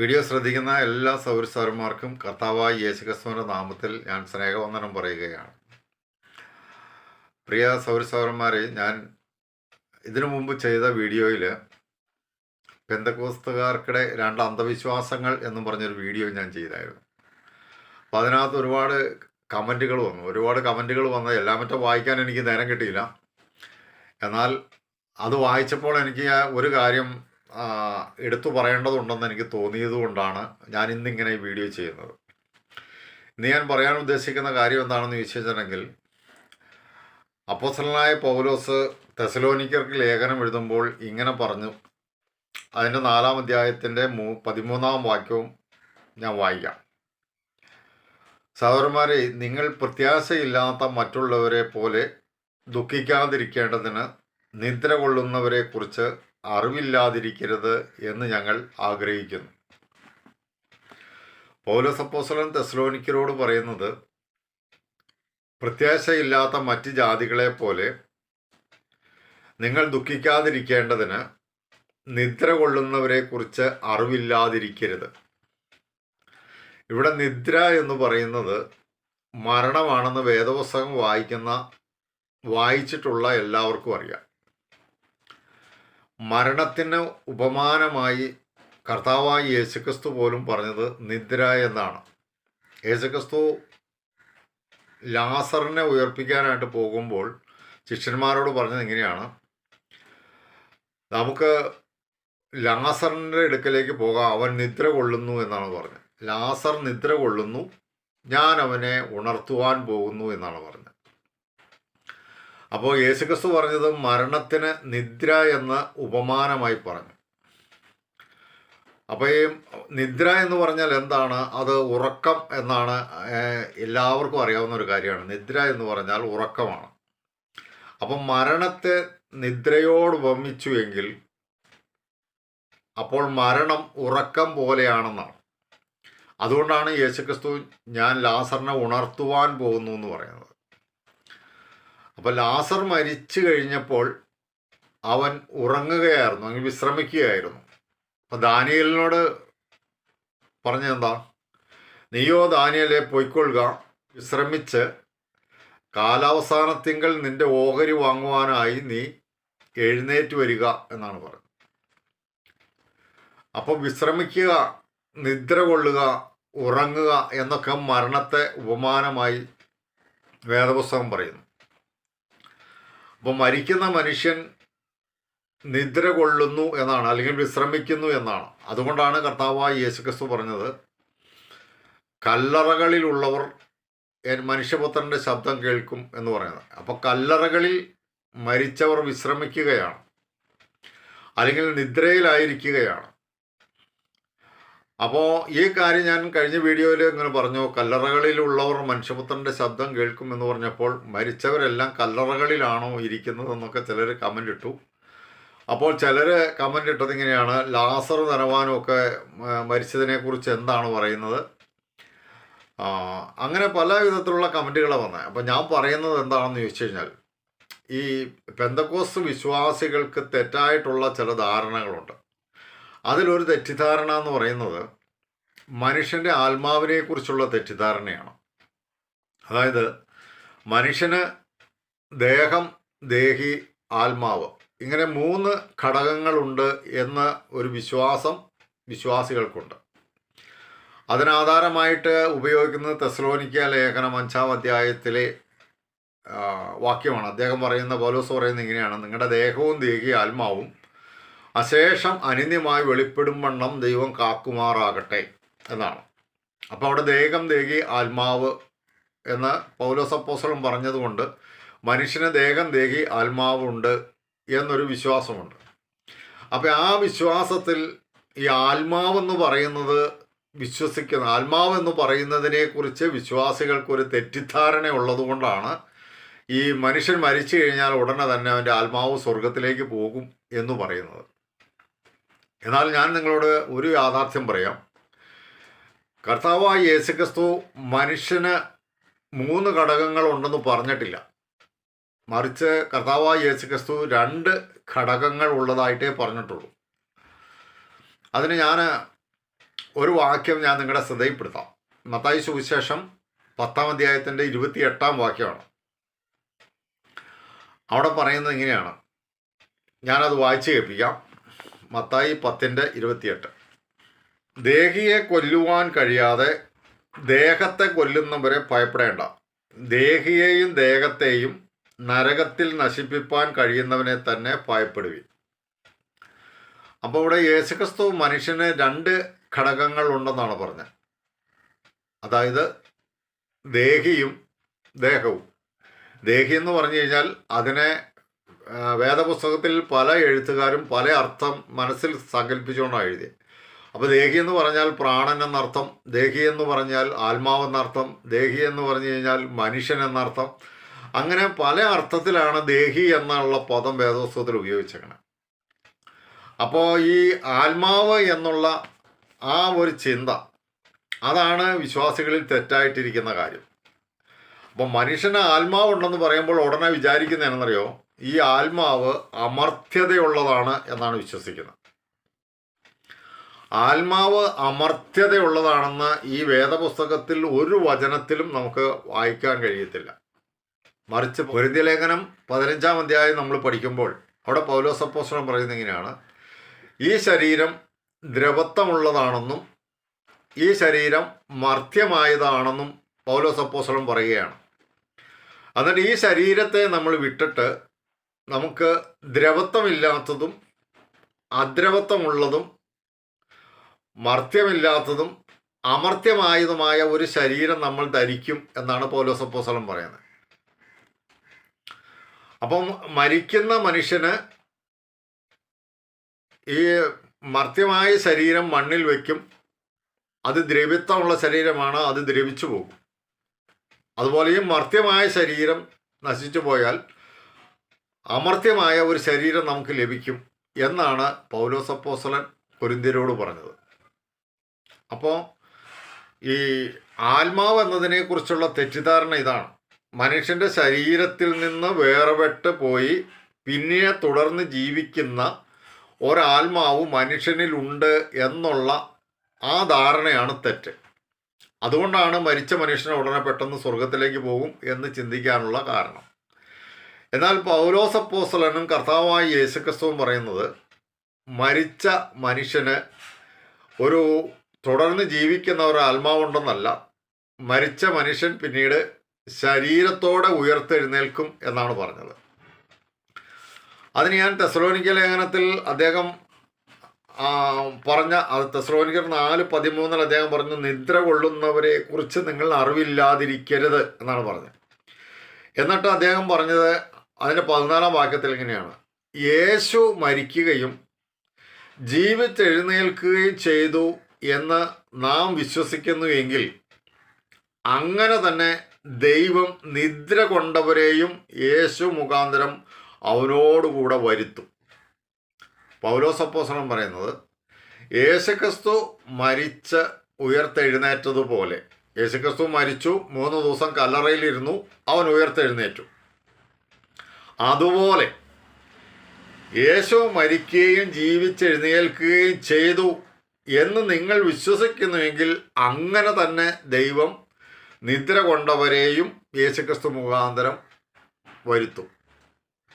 Video ശ്രദ്ധിക്കുന്ന എല്ലാ സൗരസാരന്മാർക്കും കർത്താവായ യേശുക്രിസ്തുവിന്റെ നാമത്തിൽ ഞാൻ സ്നേഹവന്ദനം പറയുകയാണ്. പ്രിയ സൗരസാരന്മാരെ ഞാൻ ഇതിനു മുമ്പ് ചെയ്ത വീഡിയോയിൽ പെന്തക്കോസ്തുകാർക്കിടെ രണ്ട് അന്ധവിശ്വാസങ്ങൾ എന്നും പറഞ്ഞൊരു വീഡിയോ ഞാൻ ചെയ്തായിരുന്നു. അപ്പോൾ അതിനകത്ത് ഒരുപാട് കമന്റുകൾ വന്നു. ഒരുപാട് കമന്റുകൾ വന്ന എല്ലാം മറ്റും വായിക്കാൻ എനിക്ക് നേരം കിട്ടിയില്ല. എന്നാൽ അത് വായിച്ചപ്പോൾ എനിക്ക് ഒരു കാര്യം എടുത്തു പറയേണ്ടതുണ്ടെന്ന് എനിക്ക് തോന്നിയത് കൊണ്ടാണ് ഞാൻ ഇന്നിങ്ങനെ ഈ വീഡിയോ ചെയ്യുന്നത്. ഇന്ന് ഞാൻ പറയാൻ ഉദ്ദേശിക്കുന്ന കാര്യം എന്താണെന്ന് ചോദിച്ചിട്ടുണ്ടെങ്കിൽ അപ്പോസലനായ പൗലോസ് തെസലോനിക്കർക്ക് ലേഖനം എഴുതുമ്പോൾ ഇങ്ങനെ പറഞ്ഞു. അതിന്റെ നാലാം അധ്യായത്തിന്റെ മൂ പതിമൂന്നാം വാക്യവും ഞാൻ വായിക്കാം. സഹോദരന്മാരെ നിങ്ങൾ പ്രത്യാശയില്ലാത്ത മറ്റുള്ളവരെ പോലെ ദുഃഖിക്കാതിരിക്കേണ്ടതിന് നിദ്ര കൊള്ളുന്നവരെ കുറിച്ച് അറിവില്ലാതിരിക്കരുത് എന്ന് ഞങ്ങൾ ആഗ്രഹിക്കുന്നു. പൗലസപ്പോസലൻ തെസ്ലോനിക്കരോട് പറയുന്നത് പ്രത്യാശയില്ലാത്ത മറ്റ് ജാതികളെ പോലെ നിങ്ങൾ ദുഃഖിക്കാതിരിക്കേണ്ടതിന് നിദ്ര കൊള്ളുന്നവരെക്കുറിച്ച് അറിവില്ലാതിരിക്കരുത്. ഇവിടെ നിദ്ര എന്ന് പറയുന്നത് മരണമാണെന്ന് വേദപുസ്തകം വായിക്കുന്ന വായിച്ചിട്ടുള്ള എല്ലാവർക്കും അറിയാം. മരണത്തിന് ഉപമാനമായി കർത്താവായി യേശുക്രിസ്തു പോലും പറഞ്ഞത് നിദ്ര എന്നാണ്. യേശുക്രിസ്തു ലാസറിനെ ഉയർപ്പിക്കാനായിട്ട് പോകുമ്പോൾ ശിഷ്യന്മാരോട് പറഞ്ഞത് ഇങ്ങനെയാണ്. നമുക്ക് ലാസറിന്റെ അടുക്കലേക്ക് പോകാം. അവൻ നിദ്ര കൊള്ളുന്നു എന്നാണ് പറഞ്ഞത്. ലാസർ നിദ്ര കൊള്ളുന്നു. ഞാൻ അവനെ ഉണർത്തുവാൻ പോകുന്നു എന്നാണ് പറഞ്ഞത്. അപ്പോൾ യേശുക്രിസ്തു പറഞ്ഞത് മരണത്തിന് നിദ്ര എന്ന ഉപമാനമായി പറഞ്ഞു. അപ്പോൾ ഈ നിദ്ര എന്ന് പറഞ്ഞാൽ എന്താണ്? അത് ഉറക്കം എന്നാണ് എല്ലാവർക്കും അറിയാവുന്ന ഒരു കാര്യമാണ്. നിദ്ര എന്ന് പറഞ്ഞാൽ ഉറക്കമാണ്. അപ്പം മരണത്തെ നിദ്രയോട് ഉപമിച്ചു എങ്കിൽ അപ്പോൾ മരണം ഉറക്കം പോലെയാണെന്നാണ്. അതുകൊണ്ടാണ് യേശുക്രിസ്തു ഞാൻ ലാസറിനെ ഉണർത്തുവാൻ പോകുന്നു എന്ന് പറയുന്നത്. അപ്പോൾ ലാസർ മരിച്ചു കഴിഞ്ഞപ്പോൾ അവൻ ഉറങ്ങുകയായിരുന്നു അങ്ങ് വിശ്രമിക്കുകയായിരുന്നു. അപ്പോൾ ദാനിയലിനോട് പറഞ്ഞെന്താ? നീയോ ദാനിയലെ പൊയ്ക്കൊള്ളുക. വിശ്രമിച്ച് കാലാവസാനത്തിങ്കൽ നിന്റെ ഓഹരി വാങ്ങുവാനായി നീ എഴുന്നേറ്റ് വരിക എന്നാണ് പറഞ്ഞത്. അപ്പോൾ വിശ്രമിക്കുക നിദ്ര കൊള്ളുക ഉറങ്ങുക എന്നൊക്കെ മരണത്തെ ഉപമാനമായി വേദപുസ്തകം പറയുന്നു. അപ്പോൾ മരിക്കുന്ന മനുഷ്യൻ നിദ്ര കൊള്ളുന്നു എന്നാണ് അല്ലെങ്കിൽ വിശ്രമിക്കുന്നു എന്നാണ്. അതുകൊണ്ടാണ് കർത്താവായ യേശുക്രിസ്തു പറഞ്ഞത് കല്ലറകളിലുള്ളവർ മനുഷ്യപുത്രന്റെ ശബ്ദം കേൾക്കും എന്ന് പറയുന്നത്. അപ്പോൾ കല്ലറകളിൽ മരിച്ചവർ വിശ്രമിക്കുകയാണ് അല്ലെങ്കിൽ നിദ്രയിലായിരിക്കുകയാണ്. അപ്പോൾ ഈ കാര്യം ഞാൻ കഴിഞ്ഞ വീഡിയോയിൽ ഇങ്ങനെ പറഞ്ഞു കല്ലറകളിലുള്ളവർ മനുഷ്യപുത്രന്റെ ശബ്ദം കേൾക്കുമെന്ന് പറഞ്ഞപ്പോൾ മരിച്ചവരെല്ലാം കല്ലറകളിലാണോ ഇരിക്കുന്നതെന്നൊക്കെ ചിലർ കമന്റ് ഇട്ടു. അപ്പോൾ ചിലർ കമന്റ് ഇട്ടത് ഇങ്ങനെയാണ് ലാസർ ഒക്കെ മരിച്ചതിനെക്കുറിച്ച് എന്താണ് പറയുന്നത്? അങ്ങനെ പല വിധത്തിലുള്ള കമന്റുകളാണ് വന്നത് അപ്പോൾ ഞാൻ പറയുന്നത് എന്താണെന്ന് ചോദിച്ചു കഴിഞ്ഞാൽ ഈ പെന്തക്കോസ് വിശ്വാസികൾക്ക് തെറ്റായിട്ടുള്ള ചില ധാരണകളുണ്ട്. അതിലൊരു തെറ്റിദ്ധാരണ എന്ന് പറയുന്നത് മനുഷ്യന്റെ ആത്മാവിനെക്കുറിച്ചുള്ള തെറ്റിദ്ധാരണയാണ്. അതായത് മനുഷ്യന് ദേഹം ദേഹി ആത്മാവ് ഇങ്ങനെ മൂന്ന് ഘടകങ്ങളുണ്ട് എന്ന ഒരു വിശ്വാസം വിശ്വാസികൾക്കുണ്ട്. അതിനാധാരമായിട്ട് ഉപയോഗിക്കുന്നത് തെസ്ലോനിക്ക ലേഖനം അഞ്ചാം അധ്യായത്തിലെ വാക്യമാണ്. അദ്ദേഹം പറയുന്ന പോലോസ് പറയുന്നത് ഇങ്ങനെയാണ്. നിങ്ങളുടെ ദേഹവും ദേഹി ആത്മാവും അശേഷം അനിന്യമായി വെളിപ്പെടും വണ്ണം ദൈവം കാക്കുമാറാകട്ടെ എന്നാണ്. അപ്പോൾ അവിടെ ദേഹം ദേഹി ആത്മാവ് എന്ന് പൗലോസപ്പോസളം പറഞ്ഞതുകൊണ്ട് മനുഷ്യന് ദേഹം ദേഹി ആത്മാവുണ്ട് എന്നൊരു വിശ്വാസമുണ്ട്. അപ്പോൾ ആ വിശ്വാസത്തിൽ ഈ ആത്മാവെന്ന് പറയുന്നത് വിശ്വസിക്കുന്ന ആത്മാവ് എന്ന് പറയുന്നതിനെക്കുറിച്ച് വിശ്വാസികൾക്കൊരു തെറ്റിദ്ധാരണ ഉള്ളതുകൊണ്ടാണ് ഈ മനുഷ്യൻ മരിച്ചു കഴിഞ്ഞാൽ ഉടനെ തന്നെ അവന്റെ ആത്മാവ് സ്വർഗത്തിലേക്ക് പോകും എന്ന് പറയുന്നത്. എന്നാൽ ഞാൻ നിങ്ങളോട് ഒരു യാഥാർത്ഥ്യം പറയാം. കർത്താവായ യേശുക്രിസ്തു മനുഷ്യന് മൂന്ന് ഘടകങ്ങളുണ്ടെന്ന് പറഞ്ഞിട്ടില്ല. മറിച്ച് കർത്താവായ യേശുക്രിസ്തു രണ്ട് ഘടകങ്ങൾ ഉള്ളതായിട്ടേ പറഞ്ഞിട്ടുള്ളൂ. അതിന് ഞാൻ ഒരു വാക്യം ഞാൻ നിങ്ങളുടെ ശ്രദ്ധയിൽപ്പെടുത്താം. മത്തായി സുവിശേഷം പത്താം അധ്യായത്തിന്റെ ഇരുപത്തി എട്ടാം വാക്യമാണ്. അവിടെ പറയുന്നത് ഇങ്ങനെയാണ്. ഞാനത് വായിച്ച് കേൾപ്പിക്കാം. മത്തായി പത്തിന്റെ ഇരുപത്തിയെട്ട്. ദേഹിയെ കൊല്ലുവാൻ കഴിയാതെ ദേഹത്തെ കൊല്ലുന്നവരെ ഭയപ്പെടേണ്ട. ദേഹിയെയും ദേഹത്തെയും നരകത്തിൽ നശിപ്പിപ്പാൻ കഴിയുന്നവനെ തന്നെ ഭയപ്പെടുവി അപ്പോൾ ഇവിടെ യേശുക്രിസ്തു മനുഷ്യന് രണ്ട് ഘടകങ്ങൾ ഉണ്ടെന്നാണ് പറഞ്ഞത്. അതായത് ദേഹിയും ദേഹവും. ദേഹി എന്ന് പറഞ്ഞു കഴിഞ്ഞാൽ അതിനെ വേദപുസ്തകത്തിൽ പല എഴുത്തുകാരും പല അർത്ഥം മനസ്സിൽ സങ്കല്പിച്ചുകൊണ്ടാണ് എഴുതിയത്. അപ്പോൾ ദേഹി എന്ന് പറഞ്ഞാൽ പ്രാണൻ എന്നർത്ഥം ദേഹി എന്ന് പറഞ്ഞാൽ ആത്മാവ് എന്നർത്ഥം ദേഹി എന്ന് പറഞ്ഞു കഴിഞ്ഞാൽ മനുഷ്യൻ എന്നർത്ഥം. അങ്ങനെ പല അർത്ഥത്തിലാണ് ദേഹി എന്നുള്ള പദം വേദപുസ്തകത്തിൽ ഉപയോഗിച്ചേക്കുന്നത് അപ്പോൾ ഈ ആത്മാവ് എന്നുള്ള ആ ഒരു ചിന്ത അതാണ് വിശ്വാസികളിൽ തെറ്റായിട്ടിരിക്കുന്ന കാര്യം. അപ്പം മനുഷ്യന് ആത്മാവുണ്ടെന്ന് പറയുമ്പോൾ ഉടനെ വിചാരിക്കുന്ന എന്നറിയോ ഈ ആത്മാവ് അമർത്യതയുള്ളതാണ് എന്നാണ് വിശ്വസിക്കുന്നത്. ആത്മാവ് അമർത്യതയുള്ളതാണെന്ന് ഈ വേദപുസ്തകത്തിൽ ഒരു വചനത്തിലും നമുക്ക് വായിക്കാൻ കഴിയത്തില്ല. മറിച്ച് പൊരുതിലേഖനം പതിനഞ്ചാം അധ്യായം നമ്മൾ പഠിക്കുമ്പോൾ അവിടെ പൗലോസപ്പോസ്തലൻ പറയുന്ന ഇങ്ങനെയാണ്. ഈ ശരീരം ദ്രവത്വമുള്ളതാണെന്നും ഈ ശരീരം മർത്യമായതാണെന്നും പൗലോസപ്പോസ്തലൻ പറയുകയാണ്. എന്നിട്ട് ഈ ശരീരത്തെ നമ്മൾ വിട്ടിട്ട് നമുക്ക് ദ്രവത്വമില്ലാത്തതും അദ്രവത്വമുള്ളതും മർത്യമില്ലാത്തതും അമർത്യമായതുമായ ഒരു ശരീരം നമ്മൾ ധരിക്കും എന്നാണ് പോലോസപ്പോസലം പറയുന്നത്. അപ്പം മരിക്കുന്ന മനുഷ്യന് ഈ മർത്യമായ ശരീരം മണ്ണിൽ വയ്ക്കും അത് ദ്രവിത്വമുള്ള ശരീരമാണ് അത് ദ്രവിച്ചു പോകും. അതുപോലെ ഈ മർത്യമായ ശരീരം നശിച്ചു പോയാൽ അമർത്യമായ ഒരു ശരീരം നമുക്ക് ലഭിക്കും എന്നാണ് പൗലോസപ്പോസലൻ കൊരിന്ത്യരോട് പറഞ്ഞത്. അപ്പോൾ ഈ ആത്മാവ് എന്നതിനെക്കുറിച്ചുള്ള തെറ്റിദ്ധാരണ ഇതാണ്. മനുഷ്യന്റെ ശരീരത്തിൽ നിന്ന് വേർപെട്ട് പോയി പിന്നെ തുടർന്ന് ജീവിക്കുന്ന ഒരാത്മാവ് മനുഷ്യനിലുണ്ട് എന്നുള്ള ആ ധാരണയാണ് തെറ്റ്. അതുകൊണ്ടാണ് മരിച്ച മനുഷ്യനെ ഉടനെ പെട്ടെന്ന് സ്വർഗത്തിലേക്ക് പോകും എന്ന് ചിന്തിക്കാനുള്ള കാരണം. എന്നാൽ പൗലോസപ്പോസലനും കർത്താവായ യേശുക്രിസ്തുവും പറയുന്നത് മരിച്ച മനുഷ്യന് ഒരു തുടർന്ന് ജീവിക്കുന്ന ഒരു ആത്മാവുണ്ടെന്നല്ല. മരിച്ച മനുഷ്യൻ പിന്നീട് ശരീരത്തോടെ ഉയർത്തെഴുന്നേൽക്കും എന്നാണ് പറഞ്ഞത്. അതിന് ഞാൻ തെസ്ലോനിക്ക ലേഖനത്തിൽ അദ്ദേഹം പറഞ്ഞ അത് തെസ്ലോനിക്കർ നാല് പതിമൂന്നിൽ അദ്ദേഹം പറഞ്ഞു നിദ്ര കൊള്ളുന്നവരെ കുറിച്ച് നിങ്ങൾ അറിവില്ലാതിരിക്കരുത് എന്നാണ് പറഞ്ഞത്. എന്നിട്ട് അദ്ദേഹം പറഞ്ഞത് അതിന്റെ പതിനാലാം വാക്യത്തിൽ ഇങ്ങനെയാണ്. യേശു മരിക്കുകയും ജീവിച്ചെഴുന്നേൽക്കുകയും ചെയ്തു എന്ന് നാം വിശ്വസിക്കുന്നു എങ്കിൽ അങ്ങനെ തന്നെ ദൈവം നിദ്ര കൊണ്ടവരെയും യേശു മുഖാന്തരം അവനോടുകൂടെ വരുത്തും. പൗലോസപ്പോസനം പറയുന്നത് യേശുക്രിസ്തു മരിച്ച് ഉയർത്തെഴുന്നേറ്റതുപോലെ. യേശുക്രിസ്തു മരിച്ചു മൂന്ന് ദിവസം കല്ലറയിലിരുന്നു അവൻ ഉയർത്തെഴുന്നേറ്റു. അതുപോലെ യേശു മരിക്കുകയും ജീവിച്ചെഴുന്നേൽക്കുകയും ചെയ്തു എന്ന് നിങ്ങൾ വിശ്വസിക്കുന്നുവെങ്കിൽ അങ്ങനെ തന്നെ ദൈവം നിദ്ര കൊണ്ടവരെയും യേശുക്രിസ്തു മുഖാന്തരം വരുത്തും.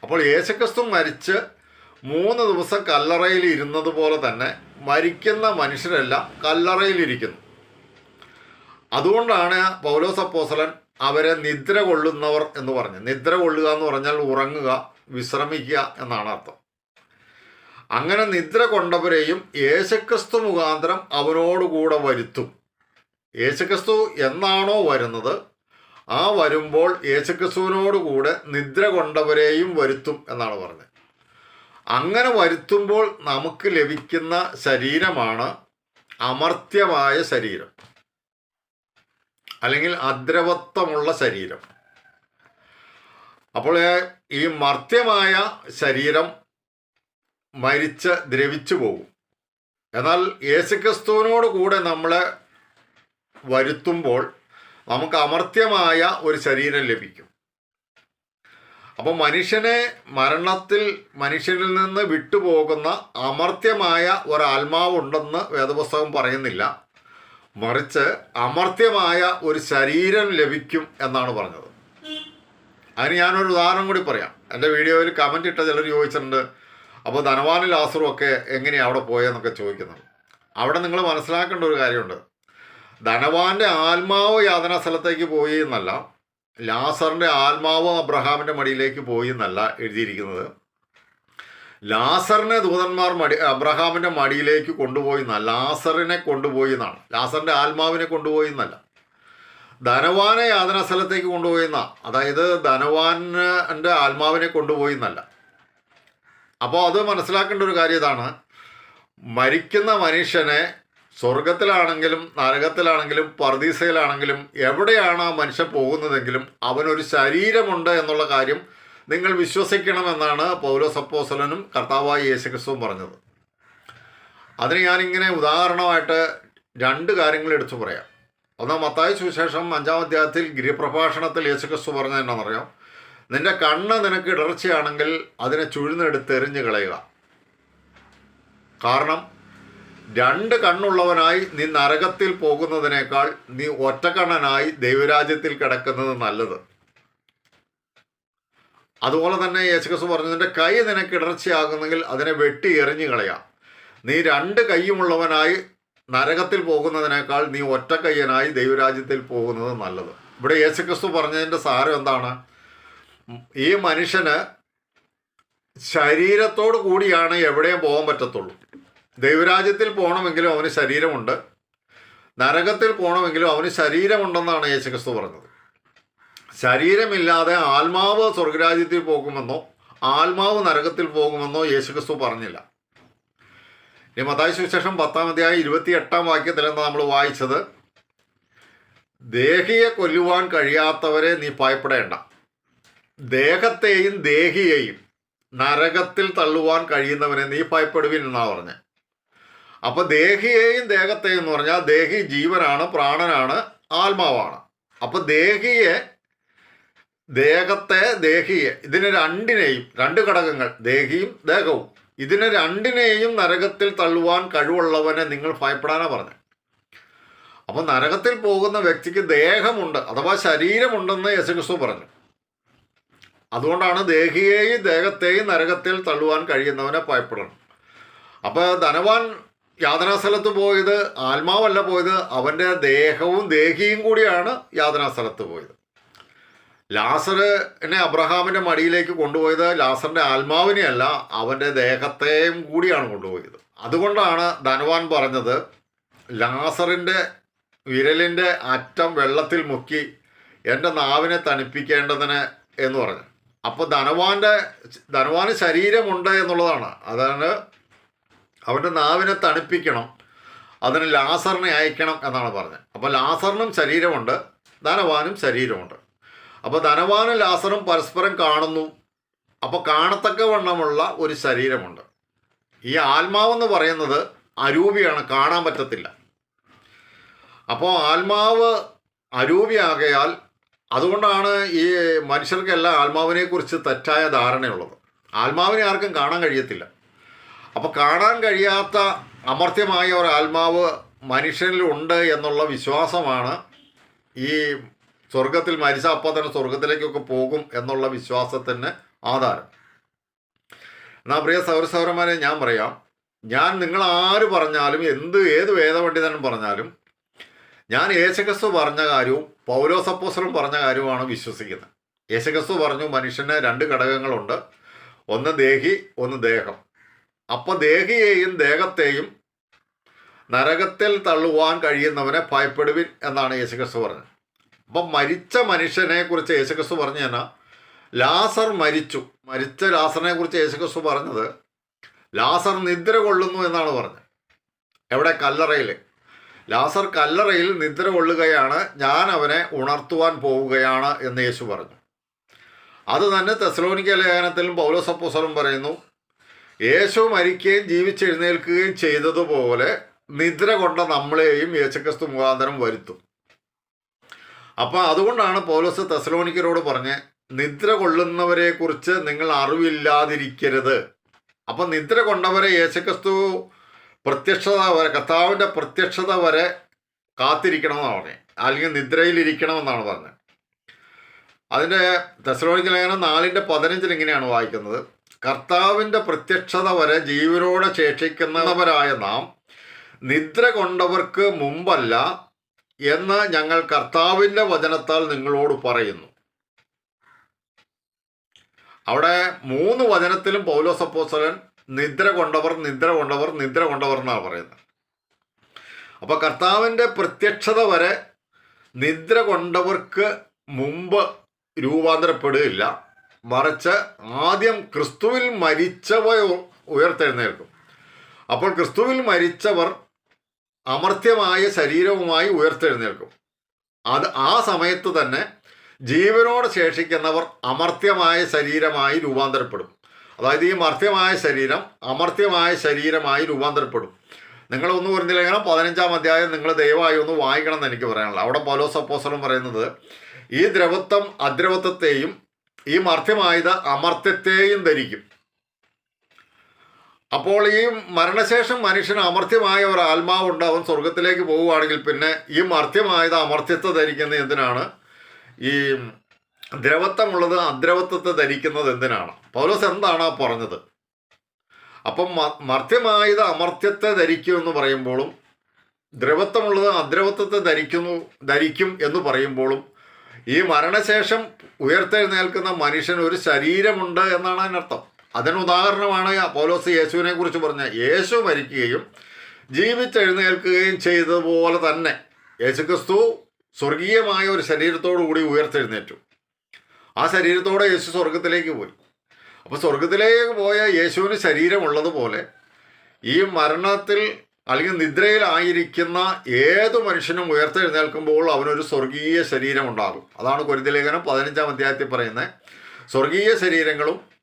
അപ്പോൾ യേശുക്രിസ്തു മരിച്ച് മൂന്ന് ദിവസം കല്ലറയിൽ ഇരുന്നത് പോലെ തന്നെ മരിക്കുന്ന മനുഷ്യരെല്ലാം കല്ലറയിലിരിക്കുന്നു അതുകൊണ്ടാണ് പൗലോസ് അപ്പോസലൻ അവരെ നിദ്ര കൊള്ളുന്നവർ എന്ന് പറഞ്ഞു. നിദ്ര കൊള്ളുക എന്ന് പറഞ്ഞാൽ ഉറങ്ങുക വിശ്രമിക്കുക എന്നാണ് അർത്ഥം. അങ്ങനെ നിദ്ര കൊണ്ടവരെയും യേശുക്രിസ്തു മുഖാന്തരം അവനോടുകൂടെ വരുത്തും. യേശുക്രിസ്തു എന്നാണോ വരുന്നത്? ആ വരുമ്പോൾ യേശുക്രിസ്തുവിനോടുകൂടെ നിദ്ര കൊണ്ടവരെയും വരുത്തും എന്നാണ് പറഞ്ഞത്. അങ്ങനെ വരുത്തുമ്പോൾ നമുക്ക് ലഭിക്കുന്ന ശരീരമാണ് അമർത്യമായ ശരീരം. അല്ലെങ്കിൽ അദ്രവത്വമുള്ള ശരീരം. അപ്പോൾ ഈ മർത്യമായ ശരീരം മരിച്ച് ദ്രവിച്ചു പോകും. എന്നാൽ യേശുക്രിസ്തുവിനോട് കൂടെ നമ്മൾ വരുത്തുമ്പോൾ നമുക്ക് അമർത്യമായ ഒരു ശരീരം ലഭിക്കും. അപ്പോൾ മനുഷ്യനെ മരണത്തിൽ മനുഷ്യനിൽ നിന്ന് വിട്ടുപോകുന്ന അമർത്യമായ ഒരാത്മാവുണ്ടെന്ന് വേദപുസ്തകം പറയുന്നില്ല. മറിച്ച് അമർത്യമായ ഒരു ശരീരം ലഭിക്കും എന്നാണ് പറഞ്ഞത്. അതിന് ഞാനൊരു ഉദാഹരണം കൂടി പറയാം. എന്റെ വീഡിയോയിൽ കമന്റ് ഇട്ട ചിലർ ചോദിച്ചിട്ടുണ്ട് അപ്പോൾ ധനവാനിൽ ലാസറും ഒക്കെ എങ്ങനെയാണ് അവിടെ പോയെന്നൊക്കെ ചോദിക്കുന്നത്? അവിടെ നിങ്ങൾ മനസ്സിലാക്കേണ്ട ഒരു കാര്യമുണ്ട്. ധനവാന്റെ ആത്മാവ് യാതനാ സ്ഥലത്തേക്ക് പോയി എന്നല്ല ലാസറിന്റെ ആത്മാവ് അബ്രഹാമിന്റെ മടിയിലേക്ക് പോയി എന്നല്ല എഴുതിയിരിക്കുന്നത്. ലാസറിനെ ദൂതന്മാർ മടി അബ്രഹാമിന്റെ മടിയിലേക്ക് കൊണ്ടുപോയി എന്നാണ് ലാസറിനെ കൊണ്ടുപോയി എന്നാണ്. ലാസറിന്റെ ആത്മാവിനെ കൊണ്ടുപോയി എന്നല്ല. ധനവാനെ യാതന സ്ഥലത്തേക്ക് കൊണ്ടുപോയി എന്നാ. അതായത് ധനവാന്റെ ആത്മാവിനെ കൊണ്ടുപോയി എന്നല്ല. അപ്പോൾ അത് മനസ്സിലാക്കേണ്ട ഒരു കാര്യം ഇതാണ്. മരിക്കുന്ന മനുഷ്യനെ സ്വർഗത്തിലാണെങ്കിലും നരകത്തിലാണെങ്കിലും പർദീസയിലാണെങ്കിലും എവിടെയാണ് ആ മനുഷ്യൻ പോകുന്നതെങ്കിലും അവനൊരു ശരീരമുണ്ട് എന്നുള്ള കാര്യം നിങ്ങൾ വിശ്വസിക്കണമെന്നാണ് പൗലോസ് കർത്താവായി യേശുക്രിസ്തുവും പറഞ്ഞത്. അതിന് ഞാനിങ്ങനെ ഉദാഹരണമായിട്ട് രണ്ട് കാര്യങ്ങൾ എടുത്തു പറയാം. ഒന്നാം മത്തായ സുവിശേഷം അഞ്ചാം അധ്യായത്തിൽ ഗിരിപ്രഭാഷണത്തിൽ യേശുക്രിസ്തു പറഞ്ഞത് എന്നാണെന്നറിയാം നിന്റെ കണ്ണ് നിനക്ക് ഇടർച്ചയാണെങ്കിൽ അതിനെ ചുഴുന്നെടുത്ത് എറിഞ്ഞു കളയുക. കാരണം രണ്ട് കണ്ണുള്ളവനായി നീ നരകത്തിൽ പോകുന്നതിനേക്കാൾ നീ ഒറ്റക്കണ്ണനായി ദൈവരാജ്യത്തിൽ കിടക്കുന്നത് നല്ലത്. അതുപോലെ തന്നെ യേശുക്രിസ്തു പറഞ്ഞു നിന്റെ കൈ നിനക്ക് ഇടർച്ചയാകുന്നെങ്കിൽ അതിനെ വെട്ടി എറിഞ്ഞു കളയാം. നീ രണ്ട് കൈയുമുള്ളവനായി നരകത്തിൽ പോകുന്നതിനേക്കാൾ നീ ഒറ്റക്കയ്യനായി ദൈവരാജ്യത്തിൽ പോകുന്നത് നല്ലത്. ഇവിടെ യേശുക്രിസ്തു പറഞ്ഞതിന്റെ സാരം എന്താണ്? ഈ മനുഷ്യന് ശരീരത്തോട് കൂടിയാണ് എവിടെയും പോകാൻ പറ്റത്തുള്ളൂ. ദൈവരാജ്യത്തിൽ പോകണമെങ്കിലും അവന് ശരീരമുണ്ട്. നരകത്തിൽ പോകണമെങ്കിലും അവന് ശരീരമുണ്ടെന്നാണ് യേശുക്രിസ്തു പറഞ്ഞത്. ശരീരമില്ലാതെ ആത്മാവ് സ്വർഗരാജ്യത്തിൽ പോകുമെന്നോ ആത്മാവ് നരകത്തിൽ പോകുമെന്നോ യേശുക്രിസ്തു പറഞ്ഞില്ല. ഇനി മതായ സുവിശേഷം പത്താം അധ്യായം ഇരുപത്തി എട്ടാം വാക്യത്തിലെന്ന് നമ്മൾ വായിച്ചത്. ദേഹിയെ കൊല്ലുവാൻ കഴിയാത്തവരെ നീ ഭയപ്പെടേണ്ട. ദേഹത്തെയും ദേഹിയെയും നരകത്തിൽ തള്ളുവാൻ കഴിയുന്നവനെ നീ ഭയപ്പെടുവിൻ എന്നാണ് പറഞ്ഞത് അപ്പൊ ദേഹിയെയും ദേഹത്തെയും എന്ന് പറഞ്ഞാൽ ദേഹി ജീവനാണ് പ്രാണനാണ് ആത്മാവാണ്. അപ്പൊ ദേഹിയെ ദേഹത്തെ ദേഹിയെ ഇതിന് രണ്ടിനെയും രണ്ട് ഘടകങ്ങൾ ദേഹിയും ദേഹവും. ഇതിന് രണ്ടിനെയും നരകത്തിൽ തള്ളുവാൻ കഴിവുള്ളവനെ നിങ്ങൾ ഭയപ്പെടാനാ പറഞ്ഞത് അപ്പോൾ നരകത്തിൽ പോകുന്ന വ്യക്തിക്ക് ദേഹമുണ്ട് അഥവാ ശരീരമുണ്ടെന്ന് യേശുക്രിസ്തു പറഞ്ഞു. അതുകൊണ്ടാണ് ദേഹിയെയും ദേഹത്തെയും നരകത്തിൽ തള്ളുവാൻ കഴിയുന്നവനെ ഭയപ്പെടണം അപ്പോൾ ധനവാൻ യാതനാ സ്ഥലത്ത് പോയത് ആത്മാവല്ല പോയത് അവന്റെ ദേഹവും ദേഹിയും കൂടിയാണ് യാതനാ സ്ഥലത്ത് പോയത്. ലാസറിനെ അബ്രഹാമിന്റെ മടിയിലേക്ക് കൊണ്ടുപോയത് ലാസറിന്റെ ആത്മാവിനെയല്ല അവന്റെ ദേഹത്തെയും കൂടിയാണ് കൊണ്ടുപോയത്. അതുകൊണ്ടാണ് ധനവാൻ പറഞ്ഞത് ലാസറിന്റെ വിരലിന്റെ അറ്റം വെള്ളത്തിൽ മുക്കി എന്റെ നാവിനെ തണുപ്പിക്കേണ്ടതിന് എന്ന് പറഞ്ഞു. അപ്പോൾ ധനവാന്റെ ധനവാന് ശരീരമുണ്ട് എന്നുള്ളതാണ്. അതാണ് അവന്റെ നാവിനെ തണുപ്പിക്കണം അതിന് ലാസറിനെ അയക്കണം എന്നാണ് പറഞ്ഞത്. അപ്പോൾ ലാസറിനും ശരീരമുണ്ട് ധനവാനും ശരീരമുണ്ട്. അപ്പോൾ ധനവാനും ലാസറും പരസ്പരം കാണുന്നു. അപ്പോൾ കാണത്തക്ക വണ്ണമുള്ള ഒരു ശരീരമുണ്ട്. ഈ ആത്മാവെന്ന് പറയുന്നത് അരൂപിയാണ് കാണാൻ പറ്റത്തില്ല. അപ്പോൾ ആത്മാവ് അരൂപിയാകയാൽ അതുകൊണ്ടാണ് ഈ മനുഷ്യർക്കെല്ലാം ആത്മാവിനെക്കുറിച്ച് തെറ്റായ ധാരണയുള്ളത്. ആത്മാവിനെ ആർക്കും കാണാൻ കഴിയത്തില്ല. അപ്പോൾ കാണാൻ കഴിയാത്ത അമർത്യമായ ഒരു ആത്മാവ് മനുഷ്യനിലുണ്ട് എന്നുള്ള വിശ്വാസമാണ് ഈ സ്വർഗത്തിൽ മരിച്ച അപ്പം തന്നെ സ്വർഗത്തിലേക്കൊക്കെ പോകും എന്നുള്ള വിശ്വാസത്തിന് ആധാരം. എന്നാൽ പ്രിയ സൗരസൗരന്മാരെ ഞാൻ പറയാം. ഞാൻ നിങ്ങൾ ആര് പറഞ്ഞാലും എന്ത് ഏത് വേദപണ്ഡിതനും പറഞ്ഞാലും ഞാൻ യേശുക്രിസ്തു പറഞ്ഞ കാര്യവും പൗരോസപ്പോസറും പറഞ്ഞ കാര്യവുമാണ് വിശ്വസിക്കുന്നത്. യേശുക്രിസ്തു പറഞ്ഞു മനുഷ്യന് രണ്ട് ഘടകങ്ങളുണ്ട്. ഒന്ന് ദേഹി ഒന്ന് ദേഹം. അപ്പോൾ ദേഹിയെയും ദേഹത്തെയും നരകത്തിൽ തള്ളുവാൻ കഴിയുന്നവനെ ഭയപ്പെടുവിൻ എന്നാണ് യേശുക്രിസ്തു പറഞ്ഞത്. അപ്പം മരിച്ച മനുഷ്യനെ കുറിച്ച് യേശുക്രിസ്തു പറഞ്ഞു തന്നെ ലാസർ മരിച്ചു. മരിച്ച ലാസറിനെ കുറിച്ച് യേശുക്രിസ്തു പറഞ്ഞത് ലാസർ നിദ്ര കൊള്ളുന്നു എന്നാണ് പറഞ്ഞത്. എവിടെ? കല്ലറയിൽ ലാസർ കല്ലറയിൽ നിദ്ര കൊള്ളുകയാണ് ഞാൻ അവനെ ഉണർത്തുവാൻ പോവുകയാണ് എന്ന് യേശു പറഞ്ഞു. അത് തന്നെ തെസലോനിക്ക ലേഖനത്തിലും പൗലോസപ്പോസലും പറയുന്നു യേശു മരിക്കുകയും ജീവിച്ചെഴുന്നേൽക്കുകയും ചെയ്തതുപോലെ നിദ്ര കൊണ്ട നമ്മളെയും യേശുക്രിസ്തു മുഖാന്തരം വരുത്തും. അപ്പോൾ അതുകൊണ്ടാണ് പൗലോസ് തെസലോണിക്കരോട് പറഞ്ഞ് നിദ്ര കൊള്ളുന്നവരെക്കുറിച്ച് നിങ്ങൾ അറിവില്ലാതിരിക്കരുത്. അപ്പം നിദ്ര കൊണ്ടവരെ യേശുക്രിസ്തു പ്രത്യക്ഷത വരെ കർത്താവിന്റെ പ്രത്യക്ഷത വരെ കാത്തിരിക്കണമെന്നാണ് പറഞ്ഞത് അല്ലെങ്കിൽ നിദ്രയിലിരിക്കണമെന്നാണ് പറഞ്ഞത് അതിന്റെ തെസലോണിക്കൽ ലേഖനം നാലിന്റെ പതിനഞ്ചിൽ ഇങ്ങനെയാണ് വായിക്കുന്നത്. കർത്താവിന്റെ പ്രത്യക്ഷത വരെ ജീവനോടെ ശേഷിക്കുന്നവരായ നാം നിദ്ര കൊണ്ടവർക്ക് മുമ്പല്ല എന്ന് ഞങ്ങൾ കർത്താവിന്റെ വചനത്താൽ നിങ്ങളോട് പറയുന്നു. അവിടെ മൂന്ന് വചനത്തിലും പൗലോസപ്പോസലൻ നിദ്ര കൊണ്ടവർ നിദ്ര കൊണ്ടവർ നിദ്ര കൊണ്ടവർ എന്നാണ് പറയുന്നത്. അപ്പോൾ കർത്താവിന്റെ പ്രത്യക്ഷത വരെ നിദ്ര കൊണ്ടവർക്ക് മുമ്പ് രൂപാന്തരപ്പെടുകയില്ല. മറിച്ച് ആദ്യം ക്രിസ്തുവിൽ മരിച്ചവർ ഉയർത്തെഴുന്നേൽക്കും. അപ്പോൾ ക്രിസ്തുവിൽ മരിച്ചവർ അമർത്യമായ ശരീരവുമായി ഉയർത്തെഴുന്നേൽക്കും. അത് ആ സമയത്ത് തന്നെ ജീവനോട് ശേഷിക്കുന്നവർ അമർത്യമായ ശരീരമായി രൂപാന്തരപ്പെടും. അതായത് ഈ മർത്യമായ ശരീരം അമർത്യമായ ശരീരമായി രൂപാന്തരപ്പെടും. നിങ്ങൾ ഒന്ന് പറഞ്ഞില്ലെങ്കിലും പതിനഞ്ചാം അധ്യായം നിങ്ങൾ ദയവായി ഒന്ന് വായിക്കണം എന്ന് എനിക്ക് പറയാനുള്ളത്. അവിടെ പൗലോസ് അപ്പോസ്തലൻ പറയുന്നത് ഈ ദ്രവത്വം അദ്രവത്വത്തെയും ഈ മർത്യമായത് അമർത്യത്തെയും ധരിക്കും. അപ്പോൾ ഈ മരണശേഷം മനുഷ്യന് അമർത്യമായ ഒരു ആത്മാവുണ്ട് അവൻ സ്വർഗത്തിലേക്ക് പോവുകയാണെങ്കിൽ പിന്നെ ഈ മർത്യമായത് അമർത്യത്തെ ധരിക്കുന്നത് എന്തിനാണ്? ഈ ദ്രവത്വമുള്ളത് അദ്രവത്വത്തെ ധരിക്കുന്നത് എന്തിനാണ്? പൗലോസ് എന്താണ് ആ പറഞ്ഞത്? അപ്പം മർത്യമായത് അമർത്യത്തെ ധരിക്കും എന്ന് പറയുമ്പോഴും ദ്രവത്വമുള്ളത് അദ്രവത്വത്തെ ധരിക്കുന്നു ധരിക്കും എന്ന് പറയുമ്പോഴും ഈ മരണശേഷം ഉയർത്തെഴുന്നേൽക്കുന്ന മനുഷ്യന് ഒരു ശരീരമുണ്ട് എന്നാണ് അതിനർത്ഥം. അതിന് ഉദാഹരണമാണ് അപ്പോലോസ് യേശുവിനെ കുറിച്ച് പറഞ്ഞ യേശു മരിക്കുകയും ജീവിച്ചെഴുന്നേൽക്കുകയും ചെയ്തതുപോലെ തന്നെ യേശുക്രിസ്തു സ്വർഗീയമായ ഒരു ശരീരത്തോടു കൂടി ഉയർത്തെഴുന്നേറ്റു. ആ ശരീരത്തോടെ യേശു സ്വർഗത്തിലേക്ക് പോയി. അപ്പോൾ സ്വർഗത്തിലേക്ക് പോയ യേശുവിന് ശരീരമുള്ളതുപോലെ ഈ മരണത്തിൽ അല്ലെങ്കിൽ നിദ്രയിലായിരിക്കുന്ന ഏത് മനുഷ്യനും ഉയർത്തെഴുന്നേൽക്കുമ്പോൾ അവനൊരു സ്വർഗീയ ശരീരമുണ്ടാകും. അതാണ് കുരുതലേഖനം പതിനഞ്ചാം അധ്യായത്തിൽ പറയുന്നത്. സ്വർഗീയ ശരീരങ്ങളും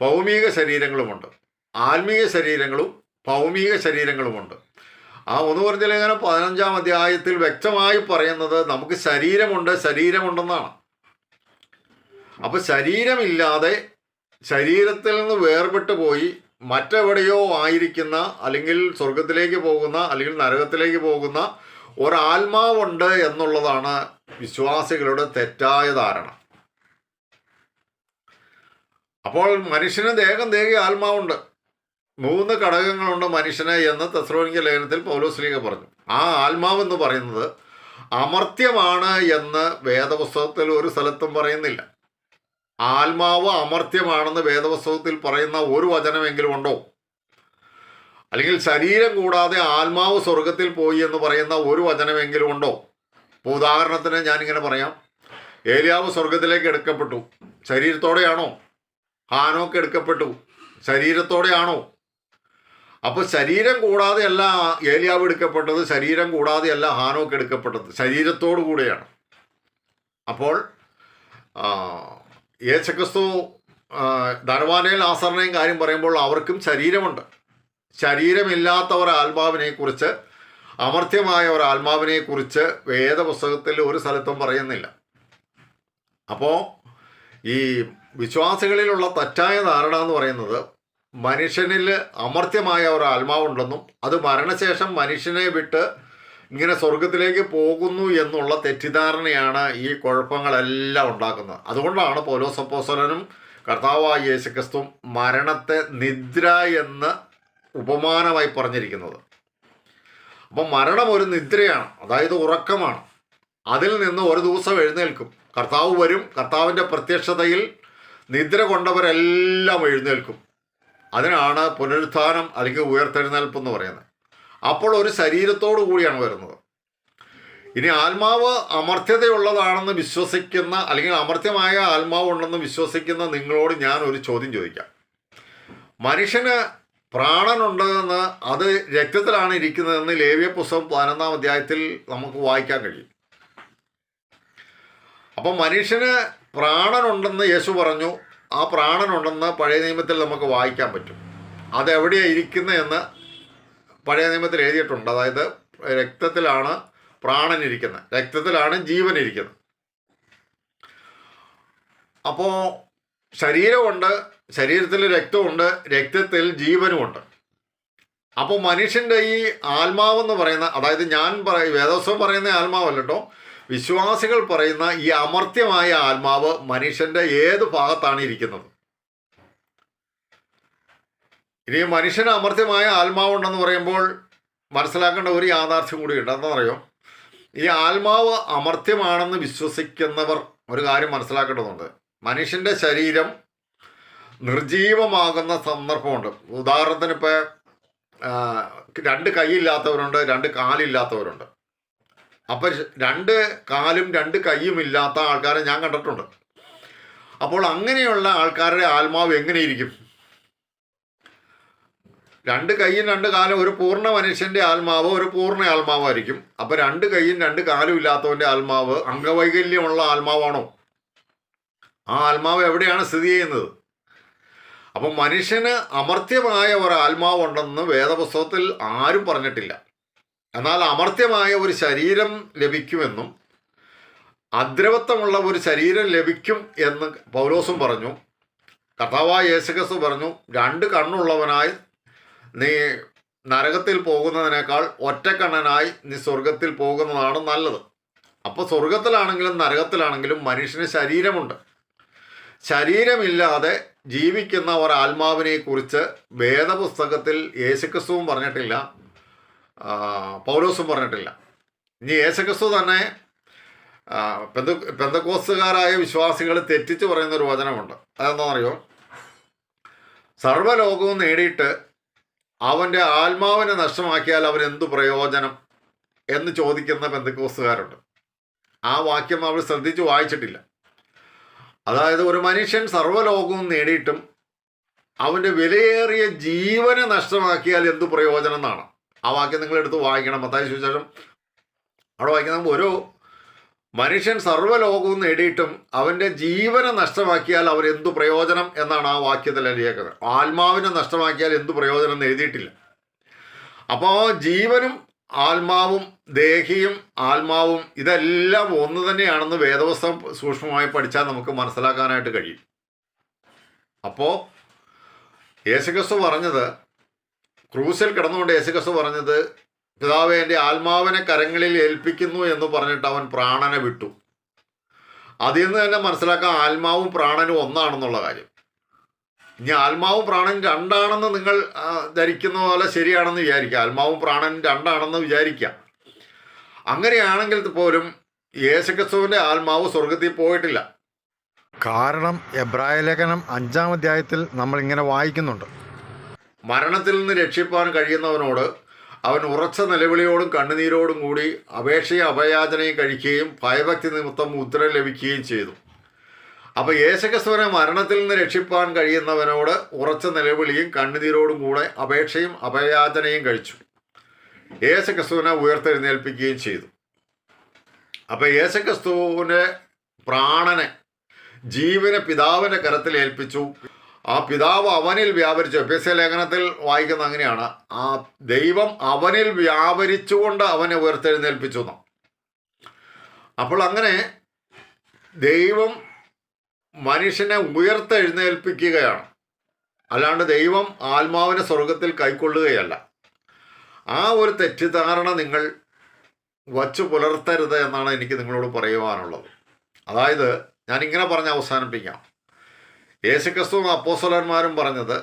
ഭൗമിക ശരീരങ്ങളുമുണ്ട്. ആത്മീയ ശരീരങ്ങളും ഭൗമിക ശരീരങ്ങളുമുണ്ട്. ആ ഒന്ന് പറഞ്ഞ ലേഖനം പതിനഞ്ചാം അധ്യായത്തിൽ വ്യക്തമായി പറയുന്നത് നമുക്ക് ശരീരമുണ്ട് ശരീരമുണ്ടെന്നാണ്. അപ്പോൾ ശരീരമില്ലാതെ ശരീരത്തിൽ നിന്ന് വേർപെട്ട് പോയി മറ്റെവിടെയോ ആയിരിക്കുന്ന അല്ലെങ്കിൽ സ്വർഗത്തിലേക്ക് പോകുന്ന അല്ലെങ്കിൽ നരകത്തിലേക്ക് പോകുന്ന ഒരാത്മാവുണ്ട് എന്നുള്ളതാണ് വിശ്വാസികളുടെ തെറ്റായ ധാരണ. അപ്പോൾ മനുഷ്യന് ദേഹം ദേഹി ആത്മാവുണ്ട്. മൂന്ന് ഘടകങ്ങളുണ്ട് മനുഷ്യനെ എന്ന് തെസ്രോനിക്ക ലേഖനത്തിൽ പൗലോസ്ലീഗ പറഞ്ഞു. ആ ആത്മാവെന്ന് പറയുന്നത് അമർത്യമാണ് എന്ന് വേദപുസ്തകത്തിൽ ഒരു സ്ഥലത്തും പറയുന്നില്ല. ആത്മാവ് അമർത്യമാണെന്ന് വേദപുസ്തകത്തിൽ പറയുന്ന ഒരു വചനമെങ്കിലും ഉണ്ടോ? അല്ലെങ്കിൽ ശരീരം കൂടാതെ ആത്മാവ് സ്വർഗത്തിൽ പോയി എന്ന് പറയുന്ന ഒരു വചനമെങ്കിലും ഉണ്ടോ? ഇപ്പോൾ ഉദാഹരണത്തിന് ഞാനിങ്ങനെ പറയാം. ഏലിയാവ് സ്വർഗത്തിലേക്ക് എടുക്കപ്പെട്ടു. ശരീരത്തോടെയാണോ? ഹാനോക്ക് എടുക്കപ്പെട്ടു. ശരീരത്തോടെയാണോ? അപ്പോൾ ശരീരം കൂടാതെയല്ല ഏലിയാവ് എടുക്കപ്പെട്ടത് ശരീരം കൂടാതെയല്ല ഹാനോക്ക് എടുക്കപ്പെട്ടത്. ശരീരത്തോടു കൂടെയാണ്. അപ്പോൾ യേശക്രിസ്തു ധനവാനയിൽ ആസറിനെയും കാര്യം പറയുമ്പോൾ അവർക്കും ശരീരമുണ്ട്. ശരീരമില്ലാത്ത ഒരു ആത്മാവിനെ കുറിച്ച് അമർത്യമായ ഒരു ആത്മാവിനെ കുറിച്ച് വേദപുസ്തകത്തിൽ ഒരു സ്ഥലത്തും പറയുന്നില്ല. അപ്പോൾ ഈ വിശ്വാസികളിലുള്ള തെറ്റായ ധാരണ എന്ന് പറയുന്നത് മനുഷ്യനിൽ അമർത്യമായ ഒരു ആത്മാവുണ്ടെന്നും അത് മരണശേഷം മനുഷ്യനെ വിട്ട് ഇങ്ങനെ സ്വർഗത്തിലേക്ക് പോകുന്നു എന്നുള്ള തെറ്റിദ്ധാരണയാണ് ഈ കുഴപ്പങ്ങളെല്ലാം ഉണ്ടാക്കുന്നത്. അതുകൊണ്ടാണ് പൗലോസപ്പോസലനും കർത്താവായ യേശുക്രിസ്തു മരണത്തെ നിദ്ര എന്ന് ഉപമാനമായി പറഞ്ഞിരിക്കുന്നത്. അപ്പം മരണം ഒരു നിദ്രയാണ് അതായത് ഉറക്കമാണ്. അതിൽ നിന്ന് ഒരു ദിവസം എഴുന്നേൽക്കും. കർത്താവ് വരും കർത്താവിന്റെ പ്രത്യക്ഷതയിൽ നിദ്ര കൊണ്ടവരെല്ലാം എഴുന്നേൽക്കും. അതിനാണ് പുനരുത്ഥാനം അല്ലെങ്കിൽ ഉയർത്തെഴുന്നേൽപ്പ് എന്ന് പറയുന്നത്. അപ്പോൾ ഒരു ശരീരത്തോടു കൂടിയാണ് വരുന്നത്. ഇനി ആത്മാവ് അമർത്യതയുള്ളതാണെന്ന് വിശ്വസിക്കുന്ന അല്ലെങ്കിൽ അമർത്യമായ ആത്മാവ് ഉണ്ടെന്ന് വിശ്വസിക്കുന്ന നിങ്ങളോട് ഞാൻ ഒരു ചോദ്യം ചോദിക്കാം. മനുഷ്യന് പ്രാണനുണ്ടെന്ന് അത് രക്തത്തിലാണ് ഇരിക്കുന്നതെന്ന് ലേവ്യ പുസ്തകം പതിനൊന്നാം അധ്യായത്തിൽ നമുക്ക് വായിക്കാൻ കഴിയും. അപ്പം മനുഷ്യന് പ്രാണനുണ്ടെന്ന് യേശു പറഞ്ഞു ആ പ്രാണനുണ്ടെന്ന് പഴയ നിയമത്തിൽ നമുക്ക് വായിക്കാൻ പറ്റും. അതെവിടെയാണ് ഇരിക്കുന്നതെന്ന് പഴയ നിയമത്തിൽ എഴുതിയിട്ടുണ്ട്. അതായത് രക്തത്തിലാണ് പ്രാണൻ ഇരിക്കുന്നത് രക്തത്തിലാണ് ജീവൻ ഇരിക്കുന്നത് അപ്പോൾ ശരീരമുണ്ട് ശരീരത്തിൽ രക്തമുണ്ട് രക്തത്തിൽ ജീവനുമുണ്ട്. അപ്പോൾ മനുഷ്യന്റെ ഈ ആത്മാവെന്ന് പറയുന്ന അതായത് ഞാൻ പറയും വേദോത്സവം പറയുന്ന ആത്മാവല്ല വിശ്വാസികൾ പറയുന്ന ഈ അമർത്യമായ ആത്മാവ് മനുഷ്യന്റെ ഏത് ഭാഗത്താണ് ഇരിക്കുന്നത്? ഇനി മനുഷ്യന് അമർത്യമായ ആത്മാവുണ്ടെന്ന് പറയുമ്പോൾ മനസ്സിലാക്കേണ്ട ഒരു യാഥാർത്ഥ്യം കൂടിയുണ്ട് എന്താണെന്നറിയോ? ഈ ആത്മാവ് അമർത്യമാണെന്ന് വിശ്വസിക്കുന്നവർ ഒരു കാര്യം മനസ്സിലാക്കേണ്ടതുണ്ട്. മനുഷ്യന്റെ ശരീരം നിർജീവമാകുന്ന സന്ദർഭമുണ്ട്. ഉദാഹരണത്തിന് ഇപ്പോൾ രണ്ട് കൈയില്ലാത്തവരുണ്ട് രണ്ട് കാലില്ലാത്തവരുണ്ട്. അപ്പം രണ്ട് കാലും രണ്ട് കൈയും ഇല്ലാത്ത ആൾക്കാരെ ഞാൻ കണ്ടിട്ടുണ്ട്. അപ്പോൾ അങ്ങനെയുള്ള ആൾക്കാരുടെ ആത്മാവ് എങ്ങനെയിരിക്കും? രണ്ട് കൈയും രണ്ട് കാലും ഒരു പൂർണ മനുഷ്യന്റെ ആത്മാവ് ഒരു പൂർണ ആത്മാവായിരിക്കും. അപ്പൊ രണ്ട് കൈയും രണ്ട് കാലും ഇല്ലാത്തവന്റെ ആത്മാവ് അംഗവൈകല്യമുള്ള ആത്മാവാണോ? ആ ആത്മാവ് എവിടെയാണ് സ്ഥിതി ചെയ്യുന്നത്? അപ്പം മനുഷ്യന് അമർത്യമായ ഒരു ആത്മാവുണ്ടെന്ന് വേദപുസ്തകത്തിൽ ആരും പറഞ്ഞിട്ടില്ല. എന്നാൽ അമർത്യമായ ഒരു ശരീരം ലഭിക്കുമെന്നും അദ്രവത്വമുള്ള ഒരു ശരീരം ലഭിക്കും എന്ന് പൗലോസും പറഞ്ഞു. കർത്താവായ യേശുക്രിസ്തു പറഞ്ഞു രണ്ട് കണ്ണുള്ളവനായി നീ നരകത്തിൽ പോകുന്നതിനേക്കാൾ ഒറ്റക്കണ്ണനായി നീ സ്വർഗത്തിൽ പോകുന്നതാണ് നല്ലത്. അപ്പോൾ സ്വർഗത്തിലാണെങ്കിലും നരകത്തിലാണെങ്കിലും മനുഷ്യന് ശരീരമുണ്ട്. ശരീരമില്ലാതെ ജീവിക്കുന്ന ഒരാത്മാവിനെക്കുറിച്ച് വേദപുസ്തകത്തിൽ യേശുക്രിസ്തുവും പറഞ്ഞിട്ടില്ല. പൗലോസും പറഞ്ഞിട്ടില്ല. ഇനി യേശുക്രിസ്തു തന്നെ പെന്ത പെന്തക്കോസ്തുകാരായ വിശ്വാസികൾ തെറ്റിച്ച് പറയുന്ന ഒരു വചനമുണ്ട്. അതെന്താണെന്നറിയോ? സർവലോകവും നേടിയിട്ട് അവന്റെ ആത്മാവിനെ നഷ്ടമാക്കിയാൽ അവൻ എന്തു പ്രയോജനം എന്ന് ചോദിക്കുന്ന പെന്തക്കോസുകാരുണ്ട് ആ വാക്യം അവർ ശ്രദ്ധിച്ച് വായിച്ചിട്ടില്ല. അതായത് ഒരു മനുഷ്യൻ സർവലോകവും നേടിയിട്ടും അവന്റെ വിലയേറിയ ജീവനെ നഷ്ടമാക്കിയാൽ എന്തു പ്രയോജനം എന്നാണ്. ആ വാക്യം നിങ്ങൾ എടുത്ത് വായിക്കണം. മത്തായ സുവിശേഷം അവിടെ വായിക്കുന്ന ഒരു മനുഷ്യൻ സർവലോകവും നേടിയിട്ടും അവന്റെ ജീവനെ നഷ്ടമാക്കിയാൽ അവർ എന്തു പ്രയോജനം എന്നാണ് ആ വാക്യത്തിൽ അറിയാക്കുന്നത് ആത്മാവിനെ നഷ്ടമാക്കിയാൽ എന്തു പ്രയോജനം എന്ന് എഴുതിയിട്ടില്ല. അപ്പോൾ ജീവനും ആത്മാവും ദേഹിയും ആത്മാവും ഇതെല്ലാം ഒന്ന് തന്നെയാണെന്ന് വേദവസ്തം സൂക്ഷ്മമായി പഠിച്ചാൽ നമുക്ക് മനസ്സിലാക്കാനായിട്ട് കഴിയും. അപ്പോൾ യേശുക്രിസ്തു പറഞ്ഞത് ക്രൂസിൽ കിടന്നുകൊണ്ട് യേശുക്രിസ്തു പറഞ്ഞത് പിതാവെ എന്റെ ആത്മാവിനെ കരങ്ങളിൽ ഏൽപ്പിക്കുന്നു എന്ന് പറഞ്ഞിട്ട് അവൻ പ്രാണനെ വിട്ടു. അതിൽ നിന്ന് തന്നെ മനസ്സിലാക്കാം ആത്മാവും പ്രാണനും ഒന്നാണെന്നുള്ള കാര്യം. ഇനി ആത്മാവും പ്രാണനും രണ്ടാണെന്ന് നിങ്ങൾ ധരിക്കുന്ന പോലെ ശരിയാണെന്ന് വിചാരിക്കുക. ആത്മാവും പ്രാണനും രണ്ടാണെന്ന് വിചാരിക്കുക. അങ്ങനെയാണെങ്കിൽ പോലും യേശുക്രിസ്തുവിന്റെ ആത്മാവ് സ്വർഗത്തിൽ പോയിട്ടില്ല. കാരണം എബ്രായ ലേഖനം അഞ്ചാം അധ്യായത്തിൽ നമ്മൾ ഇങ്ങനെ വായിക്കുന്നുണ്ട്. മരണത്തിൽ നിന്ന് രക്ഷിപ്പാൻ കഴിയുന്നവനോട് അവൻ ഉറച്ച നിലവിളിയോടും കണ്ണുനീരോടും കൂടി അപേക്ഷയും അപയാചനയും കഴിക്കുകയും ഭയഭക്തി നിമിത്തം ഉത്തരം ലഭിക്കുകയും ചെയ്തു. അപ്പോൾ യേശുക്രിസ്തുവിനെ മരണത്തിൽ നിന്ന് രക്ഷിപ്പാൻ കഴിയുന്നവനോട് ഉറച്ച നിലവിളിയും കണ്ണുനീരോടും കൂടെ അപേക്ഷയും അപയാചനയും കഴിച്ചു. യേശുക്രിസ്തുവിനെ ഉയർത്തെഴുന്നേൽപ്പിക്കുകയും ചെയ്തു. അപ്പോൾ യേശുക്രിസ്തുവിന്റെ പ്രാണനെ ജീവനെ പിതാവിന്റെ കരത്തിൽ ഏൽപ്പിച്ചു. ആ പിതാവ് അവനിൽ വ്യാപരിച്ചു. പി എസ് ലേഖനത്തിൽ വായിക്കുന്ന അങ്ങനെയാണ്. ആ ദൈവം അവനിൽ വ്യാപരിച്ചുകൊണ്ട് അവനെ ഉയർത്തെഴുന്നേൽപ്പിച്ചു എന്നാണ്. അപ്പോൾ അങ്ങനെ ദൈവം മനുഷ്യനെ ഉയർത്തെഴുന്നേൽപ്പിക്കുകയാണ്. അല്ലാണ്ട് ദൈവം ആത്മാവിനെ സ്വർഗത്തിൽ കൈക്കൊള്ളുകയല്ല. ആ ഒരു തെറ്റിദ്ധാരണ നിങ്ങൾ വച്ചു പുലർത്തരുത് എന്നാണ് എനിക്ക് നിങ്ങളോട് പറയുവാനുള്ളത്. അതായത് ഞാനിങ്ങനെ പറഞ്ഞ് അവസാനിപ്പിക്കാം. യേശുക്രിസ്തുവും അപ്പോസലന്മാരും പറഞ്ഞത്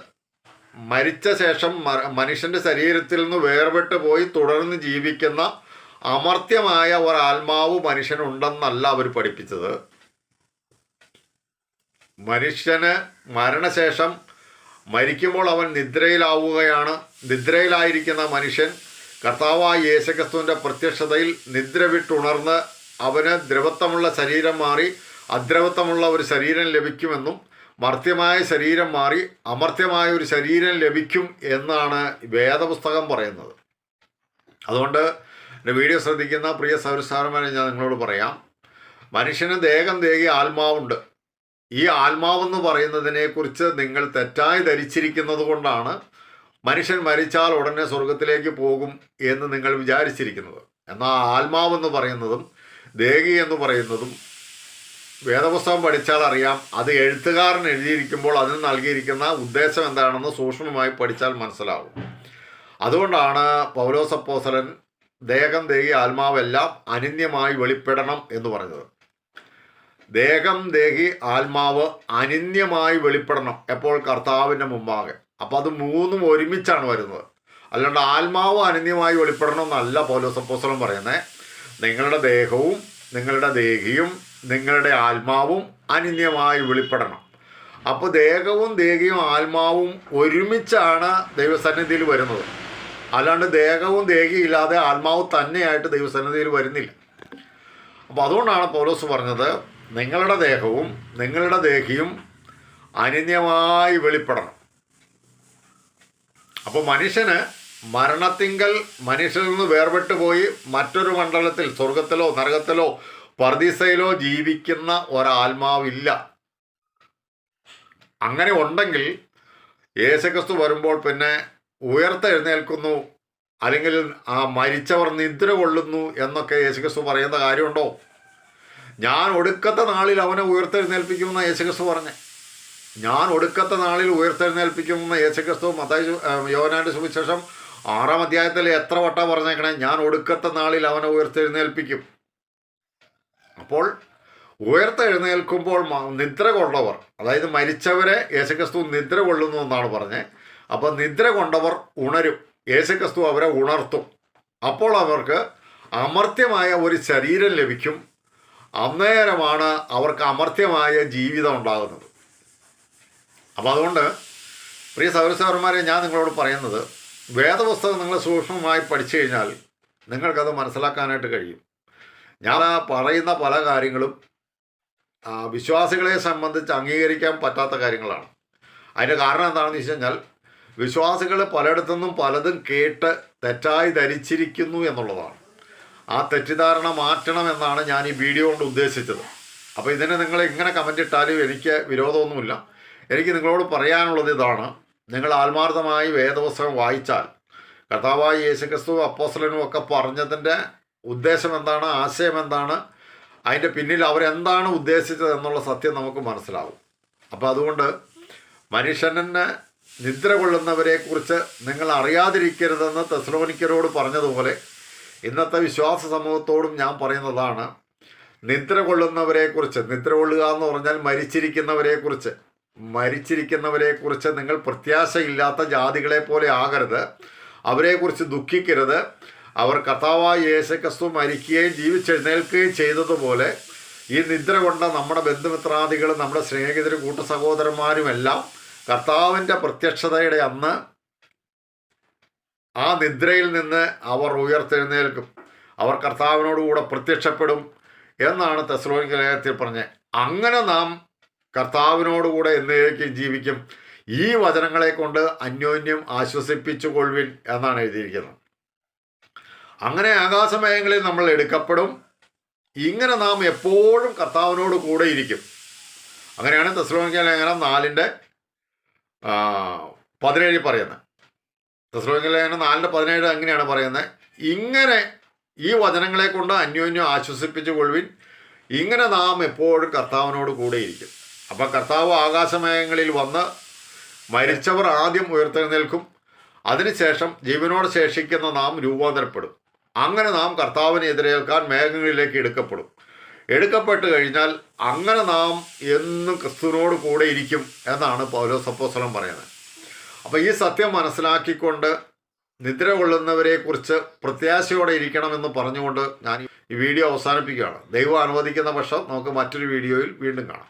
മരിച്ച ശേഷം മനുഷ്യന്റെ ശരീരത്തിൽ നിന്ന് വേർപെട്ട് പോയി തുടർന്ന് ജീവിക്കുന്ന അമർത്യമായ ഒരാത്മാവ് മനുഷ്യനുണ്ടെന്നല്ല അവർ പഠിപ്പിച്ചത്. മനുഷ്യന് മരണശേഷം മരിക്കുമ്പോൾ അവൻ നിദ്രയിലാവുകയാണ്. നിദ്രയിലായിരിക്കുന്ന മനുഷ്യൻ കർത്താവായ യേശുക്രിസ്തുവിന്റെ പ്രത്യക്ഷതയിൽ നിദ്ര വിട്ടുണർന്ന് അവന് ദ്രവത്വമുള്ള ശരീരം മാറി അദ്രവത്വമുള്ള ഒരു ശരീരം ലഭിക്കുമെന്നും മർത്യമായ ശരീരം മാറി അമർത്യമായ ഒരു ശരീരം ലഭിക്കും എന്നാണ് വേദപുസ്തകം പറയുന്നത്. അതുകൊണ്ട് എന്റെ വീഡിയോ ശ്രദ്ധിക്കുന്ന പ്രിയ സൗരസ്ഥാനമാരെ ഞാൻ നിങ്ങളോട് പറയാം. മനുഷ്യന് ദേഹം ദേഹി ആത്മാവുണ്ട്. ഈ ആത്മാവെന്ന് പറയുന്നതിനെക്കുറിച്ച് നിങ്ങൾ തെറ്റായി ധരിച്ചിരിക്കുന്നത് കൊണ്ടാണ് മനുഷ്യൻ മരിച്ചാൽ ഉടനെ സ്വർഗത്തിലേക്ക് പോകും എന്ന് നിങ്ങൾ വിചാരിച്ചിരിക്കുന്നത്. എന്നാൽ ആത്മാവെന്ന് പറയുന്നതും ദേഹി എന്ന് പറയുന്നതും വേദപുസ്തകം പഠിച്ചാൽ അറിയാം അത് എഴുത്തുകാരൻ എഴുതിയിരിക്കുമ്പോൾ അതിന് നൽകിയിരിക്കുന്ന ഉദ്ദേശം എന്താണെന്ന് സൂക്ഷ്മമായി പഠിച്ചാൽ മനസ്സിലാവും. അതുകൊണ്ടാണ് പൗലോസപ്പോസലൻ ദേഹം ദേഹി ആത്മാവെല്ലാം അനിന്യമായി വെളിപ്പെടണം എന്ന് പറഞ്ഞത്. ദേഹം ദേഹി ആത്മാവ് അനിന്യമായി വെളിപ്പെടണം എപ്പോൾ? കർത്താവിന്റെ മുമ്പാകെ. അപ്പോൾ അത് മൂന്നും ഒരുമിച്ചാണ് വരുന്നത്. അല്ലാണ്ട് ആത്മാവ് അനന്യമായി വെളിപ്പെടണം എന്നല്ല പൗലോസപ്പോസലൻ പറയുന്നത്. നിങ്ങളുടെ ദേഹവും നിങ്ങളുടെ ദേഹിയും നിങ്ങളുടെ ആത്മാവും അനന്യമായി വെളിപ്പെടണം. അപ്പോൾ ദേഹവും ദേഹിയും ആത്മാവും ഒരുമിച്ചാണ് ദൈവസന്നിധിയിൽ വരുന്നത്. അല്ലാണ്ട് ദേഹവും ദേഹിയില്ലാതെ ആത്മാവ് തന്നെയായിട്ട് ദൈവസന്നിധിയിൽ വരുന്നില്ല. അപ്പോൾ അതുകൊണ്ടാണ് പൗലോസ് പറഞ്ഞത് നിങ്ങളുടെ ദേഹവും നിങ്ങളുടെ ദേഹിയും അനന്യമായി വെളിപ്പെടണം. അപ്പോൾ മനുഷ്യന് മരണത്തിങ്കൽ മനുഷ്യരിൽ നിന്ന് വേർപെട്ട് പോയി മറ്റൊരു മണ്ഡലത്തിൽ സ്വർഗത്തിലോ നരകത്തിലോ പർദീസയിലോ ജീവിക്കുന്ന ഒരാത്മാവില്ല. അങ്ങനെ ഉണ്ടെങ്കിൽ യേശുക്രിസ്തു വരുമ്പോൾ പിന്നെ ഉയർത്തെഴുന്നേൽക്കുന്നു. അല്ലെങ്കിൽ ആ മരിച്ചവർ നിദ്ര കൊള്ളുന്നു എന്നൊക്കെ യേശുക്രിസ്തു പറയുന്ന കാര്യമുണ്ടോ? ഞാൻ ഒടുക്കത്തെ നാളിൽ അവനെ ഉയർത്തെഴുന്നേൽപ്പിക്കുമെന്ന് യേശുക്രിസ്തു പറഞ്ഞു. ഞാൻ ഒടുക്കത്തെ നാളിൽ ഉയർത്തെഴുന്നേൽപ്പിക്കുമെന്ന് യേശുക്രിസ്തു മത്തായി യോനാന്റെ സുവിശേഷം ആറാം അധ്യായത്തിൽ എത്ര വട്ടം പറഞ്ഞേക്കണേ? ഞാൻ ഒടുക്കത്തെ നാളിൽ അവനെ ഉയർത്തെഴുന്നേൽപ്പിക്കും. അപ്പോൾ ഉയർത്തെഴുന്നേൽക്കുമ്പോൾ നിദ്ര കൊണ്ടവർ അതായത് മരിച്ചവരെ യേശുക്രിസ്തു നിദ്ര കൊള്ളുന്നു എന്നാണ് പറഞ്ഞത് അപ്പോൾ നിദ്ര കൊണ്ടവർ ഉണരും യേശുക്രിസ്തു അവരെ ഉണർത്തും. അപ്പോൾ അവർക്ക് അമർത്യമായ ഒരു ശരീരം ലഭിക്കും. അന്നേരമാണ് അവർക്ക് അമർത്യമായ ജീവിതം ഉണ്ടാകുന്നത്. അപ്പോൾ അതുകൊണ്ട് പ്രിയ സൗരസവർമാരെ ഞാൻ നിങ്ങളോട് പറയുന്നത് വേദപുസ്തകം നിങ്ങൾ സൂക്ഷ്മമായി പഠിച്ചു കഴിഞ്ഞാൽ നിങ്ങൾക്കത് മനസ്സിലാക്കാനായിട്ട് കഴിയും. ഞാൻ ആ പറയുന്ന പല കാര്യങ്ങളും വിശ്വാസികളെ സംബന്ധിച്ച് അംഗീകരിക്കാൻ പറ്റാത്ത കാര്യങ്ങളാണ്. അതിന്റെ കാരണം എന്താണെന്ന് വെച്ച് കഴിഞ്ഞാൽ വിശ്വാസികൾ പലയിടത്തുനിന്നും പലതും കേട്ട് തെറ്റായി ധരിച്ചിരിക്കുന്നു എന്നുള്ളതാണ്. ആ തെറ്റിദ്ധാരണ മാറ്റണം എന്നാണ് ഞാൻ ഈ വീഡിയോ കൊണ്ട് ഉദ്ദേശിച്ചത്. അപ്പോൾ ഇതിന് നിങ്ങൾ ഇങ്ങനെ കമന്റ് ഇട്ടാലും എനിക്ക് വിരോധമൊന്നുമില്ല. എനിക്ക് നിങ്ങളോട് പറയാനുള്ളത് ഇതാണ്. നിങ്ങൾ ആത്മാർത്ഥമായി വേദപുസ്തകം വായിച്ചാൽ കർത്താവായ യേശുക്രിസ്തു അപ്പോസ്ലനും ഒക്കെ പറഞ്ഞതിന്റെ ഉദ്ദേശം എന്താണ് ആശയം എന്താണ് അതിന്റെ പിന്നിൽ അവരെന്താണ് ഉദ്ദേശിച്ചത് എന്നുള്ള സത്യം നമുക്ക് മനസ്സിലാവും. അപ്പോൾ അതുകൊണ്ട് മനുഷ്യനെ നിദ്ര കൊള്ളുന്നവരെക്കുറിച്ച് നിങ്ങൾ അറിയാതിരിക്കരുതെന്ന് തെസ്ലോനിക്കരോട് പറഞ്ഞതുപോലെ ഇന്നത്തെ വിശ്വാസ സമൂഹത്തോടും ഞാൻ പറയുന്നതാണ് നിദ്ര കൊള്ളുന്നവരെക്കുറിച്ച് നിദ്ര കൊള്ളുക എന്ന് പറഞ്ഞാൽ മരിച്ചിരിക്കുന്നവരെക്കുറിച്ച് മരിച്ചിരിക്കുന്നവരെക്കുറിച്ച് നിങ്ങൾ പ്രത്യാശയില്ലാത്ത ജാതികളെ പോലെ ആകരുത് അവരെക്കുറിച്ച് ദുഃഖിക്കരുത് അവർ കർത്താവായ യേശുക്രിസ്തു മരിക്കുകയും ജീവിച്ചെഴുന്നേൽക്കുകയും ചെയ്തതുപോലെ ഈ നിദ്ര കൊണ്ട നമ്മുടെ ബന്ധുമിത്രാദികളും നമ്മുടെ സ്നേഹിതരും കൂട്ട സഹോദരന്മാരുമെല്ലാം കർത്താവിന്റെ പ്രത്യക്ഷതയുടെ അന്ന് ആ നിദ്രയിൽ നിന്ന് അവർ ഉയർത്തെഴുന്നേൽക്കും. അവർ കർത്താവിനോടുകൂടെ പ്രത്യക്ഷപ്പെടും എന്നാണ് തെസ്ലോനിക്ക ലേഖനത്തിൽ പറഞ്ഞത് അങ്ങനെ നാം കർത്താവിനോടുകൂടെ എന്നേക്കും ജീവിക്കും. ഈ വചനങ്ങളെ കൊണ്ട് അന്യോന്യം ആശ്വസിപ്പിച്ചു കൊള്ളുവിൻ എന്നാണ് എഴുതിയിരിക്കുന്നത്. അങ്ങനെ ആകാശമയങ്ങളിൽ നമ്മൾ എടുക്കപ്പെടും. ഇങ്ങനെ നാം എപ്പോഴും കർത്താവിനോട് കൂടെ ഇരിക്കും. അങ്ങനെയാണ് തെസ്ലോനിക്ക ലേഖനം നാലിന്റെ പതിനേഴിൽ പറയുന്നത്. തെസ്ലോനിക്ക ലേഖനം നാലിന്റെ പതിനേഴ് അങ്ങനെയാണ് പറയുന്നത്? ഇങ്ങനെ ഈ വചനങ്ങളെ കൊണ്ട് അന്യോന്യം ആശ്വസിപ്പിച്ചു കൊള്ളുവിൻ ഇങ്ങനെ നാം എപ്പോഴും കർത്താവിനോട് കൂടെ ഇരിക്കും. അപ്പം കർത്താവ് ആകാശമയങ്ങളിൽ വന്ന് മരിച്ചവർ ആദ്യം ഉയർത്തെഴുന്നേൽക്കും. അതിനുശേഷം ജീവനോട് ശേഷിക്കുന്ന നാം രൂപാന്തരപ്പെടും. അങ്ങനെ നാം കർത്താവിനെ എതിരേൽക്കാൻ മേഘങ്ങളിലേക്ക് എടുക്കപ്പെടും. എടുക്കപ്പെട്ട് കഴിഞ്ഞാൽ അങ്ങനെ നാം എന്നും ക്രിസ്തുവിനോട് കൂടെ ഇരിക്കും എന്നാണ് പൗലോസ് അപ്പോസ്തലൻ പറയുന്നത്. അപ്പോൾ ഈ സത്യം മനസ്സിലാക്കിക്കൊണ്ട് നിദ്ര കൊള്ളുന്നവരെക്കുറിച്ച് പ്രത്യാശയോടെ ഇരിക്കണമെന്ന് പറഞ്ഞുകൊണ്ട് ഞാൻ ഈ വീഡിയോ അവസാനിപ്പിക്കുകയാണ്. ദൈവം അനുവദിക്കുന്ന പക്ഷം നമുക്ക് മറ്റൊരു വീഡിയോയിൽ വീണ്ടും കാണാം.